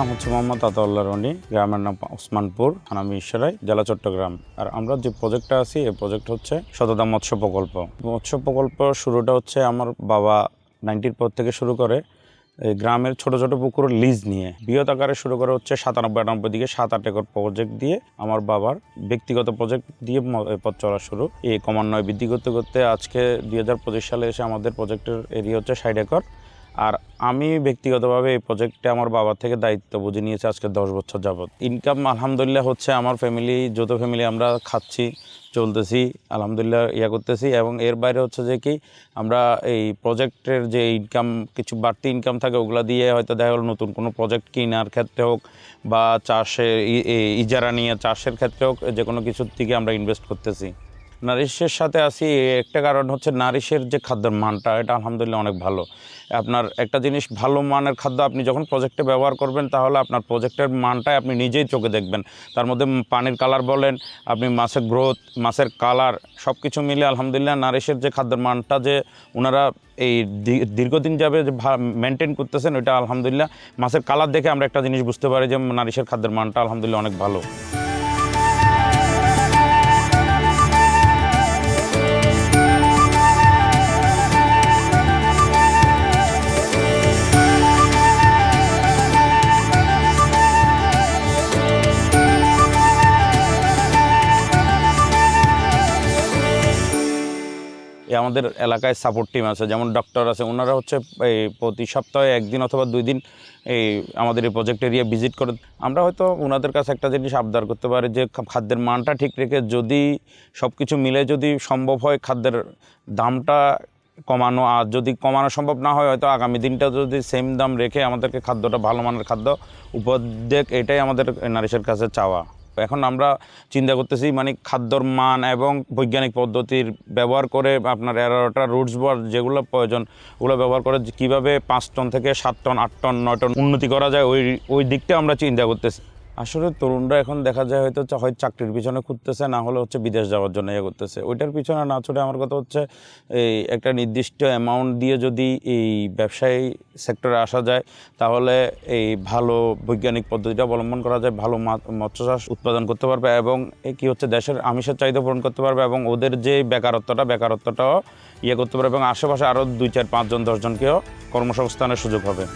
নাম হচ্ছে মোহাম্মদ আতাউল্লাহ রনি, গ্রামের নাম ওসমানপুর থানামি ঈশ্বরাই, জেলা চট্টগ্রাম। আর আমরা যে প্রজেক্টটা আছি, এই প্রজেক্ট হচ্ছে শতদা মৎস্য প্রকল্প। মৎস্য প্রকল্প শুরুটা হচ্ছে আমার বাবা নাইনটির পর থেকে শুরু করে। এই গ্রামের ছোট ছোট পুকুর লিজ নিয়ে। বৃহৎ আকারে শুরু করে হচ্ছে সাতানব্বই, আটানব্বই দিকে সাত আট একর প্রজেক্ট দিয়ে আমার বাবার ব্যক্তিগত প্রজেক্ট দিয়ে পথ চলা শুরু। এই ক্রমান্বয়ে বৃদ্ধি করতে করতে আজকে দুই হাজার পঁচিশ সালে এসে আমাদের প্রজেক্টের এরিয়া হচ্ছে ষাট একর। আর আমি ব্যক্তিগতভাবে এই প্রজেক্টে আমার বাবার থেকে দায়িত্ব বুঝে নিয়েছি আজকে দশ বছর যাবৎ। ইনকাম আলহামদুলিল্লাহ হচ্ছে আমার ফ্যামিলি যত ফ্যামিলি আমরা খাচ্ছি, চলতেছি, আলহামদুলিল্লাহ ইয়া করতেছি এবং এর বাইরে হচ্ছে যে কি, আমরা এই প্রজেক্টের যে ইনকাম কিছু বাড়তি ইনকাম থাকে ওগুলা দিয়ে হয়তো দেখা গেলো নতুন কোনো প্রজেক্ট কেনার ক্ষেত্রে হোক বা চাষের ইজারা নিয়ে চাষের ক্ষেত্রে হোক, যে কোনো কিছুর দিকে আমরা ইনভেস্ট করতেছি। নারিশের সাথে আসি একটা কারণ হচ্ছে নারিশের যে খাদ্যের মানটা, এটা আলহামদুলিল্লাহ অনেক ভালো। আপনার একটা জিনিস ভালো মানের খাদ্য আপনি যখন প্রজেক্টে ব্যবহার করবেন, তাহলে আপনার প্রজেক্টের মানটাই আপনি নিজেই চোখে দেখবেন। তার মধ্যে পানির কালার বলেন, আপনি মাছের গ্রোথ মাছের কালার সব কিছু মিলে আলহামদুলিল্লাহ নারিশের যে খাদ্যের মানটা যে ওনারা এই দীর্ঘদিন যাবে যে মেনটেন করতেছেন, ওইটা আলহামদুলিল্লাহ মাছের কালার দেখে আমরা একটা জিনিস বুঝতে পারি যে নারিশের খাদ্যের মানটা আলহামদুলিল্লাহ অনেক ভালো। আমাদের এলাকায় সাপোর্ট টিম আছে। যেমন ডক্টর আছে ওনারা হচ্ছে এই প্রতি সপ্তাহে একদিন অথবা দুই দিন এই আমাদের এই প্রজেক্ট এরিয়া ভিজিট করে। আমরা হয়তো ওনাদের কাছে একটা জিনিস আবদার করতে পারি যে খাদ্যের মানটা ঠিক রেখে যদি সব কিছু মিলে যদি সম্ভব হয় খাদ্যের দামটা কমানো, আর যদি কমানো সম্ভব না হয়, হয়তো আগামী দিনটা যদি সেম দাম রেখে আমাদেরকে খাদ্যটা ভালো মানের খাদ্য উপদেক, এটাই আমাদের নারিশের কাছে চাওয়া। এখন আমরা চিন্তা করতেছি মানে খাদ্যর মান এবং বৈজ্ঞানিক পদ্ধতির ব্যবহার করে আপনার এগারোটা রুটস বার যেগুলো প্রয়োজন, ওগুলো ব্যবহার করে কীভাবে পাঁচ টন থেকে সাত টন, আট টন, নয় টন উন্নতি করা যায়, ওই ওই দিকটা আমরা চিন্তা করতেছি। আসলে তরুণরা এখন দেখা যায় হয়তো হয় চাকরির পিছনে খুঁজতেছে, না হলে হচ্ছে বিদেশ যাওয়ার জন্য ইয়ে করতেছে। ওইটার পিছনে না ছুটে আমার কথা হচ্ছে, এই একটা নির্দিষ্ট অ্যামাউন্ট দিয়ে যদি এই ব্যবসায়ী সেক্টরে আসা যায়, তাহলে এই ভালো বৈজ্ঞানিক পদ্ধতিটা অবলম্বন করা যায়, ভালো মৎস্য চাষ উৎপাদন করতে পারবে এবং কি হচ্ছে, দেশের আমিষের চাহিদা পূরণ করতে পারবে এবং ওদের যে বেকারত্বটা, বেকারত্বটাও ইয়ে করতে পারবে এবং আশেপাশে আরও দুই চার পাঁচজন, দশজনকেও কর্মসংস্থানের সুযোগ হবে।